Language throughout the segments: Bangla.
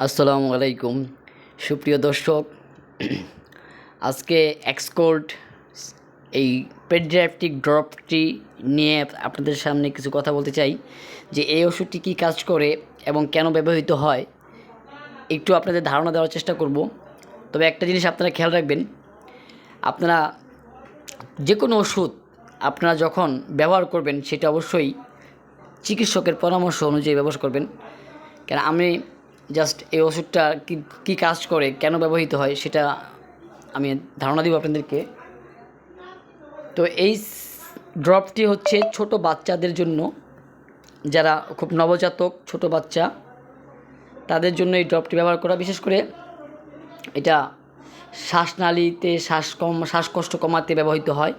আসসালামু আলাইকুম। সুপ্রিয় দর্শক, আজকে এক্সকোর্ট এই পেডিয়াট্রিক ড্রপটি নিয়ে আপনাদের সামনে কিছু কথা বলতে চাই, যে এই ওষুধটি কী কাজ করে এবং কেন ব্যবহৃত হয়, একটু আপনাদের ধারণা দেওয়ার চেষ্টা করব। তবে একটা জিনিস আপনারা খেয়াল রাখবেন, আপনারা যে কোনো ওষুধ আপনারা যখন ব্যবহার করবেন, সেটা অবশ্যই চিকিৎসকের পরামর্শ অনুযায়ী ব্যবহার করবেন। কেন, আমি জাস্ট এই ওষুধটা কী কী কাজ করে, কেন ব্যবহৃত হয় সেটা আমি ধারণা দিব আপনাদেরকে। তো এই ড্রপটি হচ্ছে ছোট বাচ্চাদের জন্য, যারা খুব নবজাতক, ছোট বাচ্চা, তাদের জন্য এই ড্রপটি ব্যবহার করা। বিশেষ করে এটা শ্বাসনালীতে শ্বাস কম শ্বাসকষ্ট কমাতে ব্যবহৃত হয়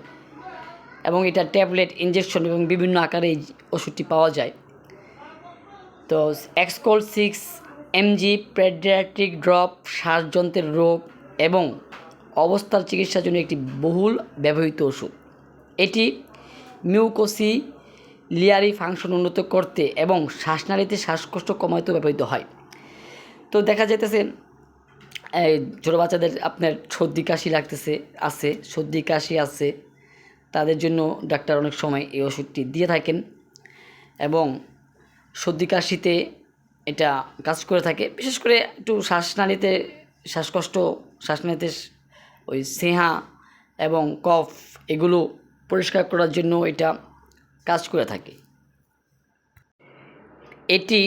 এবং এটা ট্যাবলেট ইঞ্জেকশন এবং বিভিন্ন আকারে এই ওষুধটি পাওয়া যায়। তো এক্সকোল সিক্স এমজি পেডিয়াট্রিক ড্রপ শ্বাসযন্ত্রের রোগ এবং অবস্থার চিকিৎসার জন্য একটি বহুল ব্যবহৃত ওষুধ। এটি মিউকোসি লিয়ারি ফাংশন উন্নত করতে এবং শ্বাসনালীতে শ্বাসকষ্ট কমাতেও ব্যবহৃত হয়। তো দেখা যাইতেছে, এই ছোটো বাচ্চাদের আপনার সর্দি কাশি লাগতেছে, আছে, সর্দি কাশি আছে। তাদের জন্য ডাক্তার অনেক সময় এই ওষুধটি দিয়ে থাকেন এবং সর্দি কাশিতে এটা কাজ করে থাকে। বিশেষ করে একটু শ্বাসনালীতে শ্বাসকষ্ট, শ্বাসনালীতে ওই সেহা এবং কফ এগুলো পরিষ্কার করার জন্য এটা কাজ করে থাকে। এটি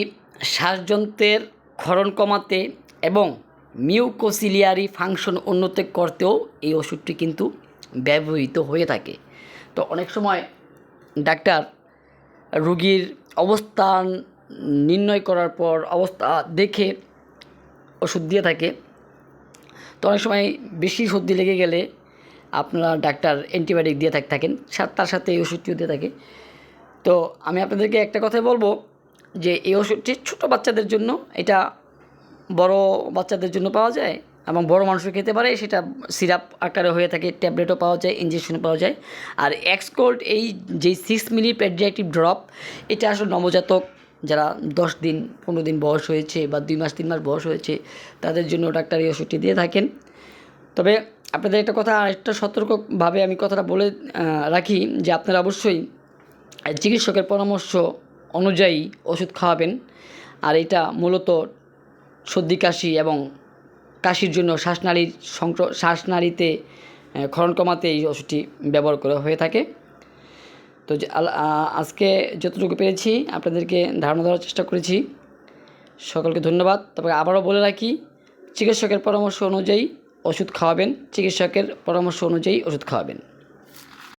শ্বাসযন্ত্রের ক্ষরণ কমাতে এবং মিউকোসিলিয়ারি ফাংশন উন্নত করতেও এই ওষুধটি কিন্তু ব্যবহৃত হয়ে থাকে। তো অনেক সময় ডাক্তার রুগীর অবস্থান নির্ণয় করার পর অবস্থা দেখে ওষুধ দিয়ে থাকে। তো অনেক সময় বেশি সর্দি লেগে গেলে আপনারা ডাক্তার অ্যান্টিবায়োটিক দিয়ে থাক থাকেন তার সাথে এই ওষুধটিও দিয়ে থাকে। তো আমি আপনাদেরকে একটা কথাই বলব যে এই ওষুধটি ছোটো বাচ্চাদের জন্য, এটা বড় বাচ্চাদের জন্য পাওয়া যায় এবং বড় মানুষও খেতে পারে, সেটা সিরাপ আকারে হয়ে থাকে, ট্যাবলেটও পাওয়া যায় ইঞ্জেকশনও পাওয়া যায়। আর এক্সকোল্ড এই যে সিক্স মিলি পেডিয়াটিভ ড্রপ এটা আসলে নবজাতক যারা দশ দিন, পনেরো দিন বয়স হয়েছে বা দুই মাস, তিন মাস বয়স হয়েছে, তাদের জন্য ডাক্তার এই ওষুধটি দিয়ে থাকেন। তবে আপনাদের একটা কথা, আরেকটা সতর্কভাবে আমি কথাটা বলে রাখি যে আপনারা অবশ্যই চিকিৎসকের পরামর্শ অনুযায়ী ওষুধ খাওয়াবেন। আর এটা মূলত সর্দি, কাশি এবং কাশির জন্য শ্বাসনালীর সংক্র, শ্বাসনালীতে ক্ষরণ কমাতে এই ওষুধটি ব্যবহার করা হয়ে থাকে। তো আজকে যতটুকু পেরেছি আপনাদেরকে ধারণা দেওয়ার চেষ্টা করেছি। সকলকে ধন্যবাদ। তবে আবারও বলে রাখি, চিকিৎসকের পরামর্শ অনুযায়ী ওষুধ খাওয়াবেন, চিকিৎসকের পরামর্শ অনুযায়ী ওষুধ খাওয়াবেন।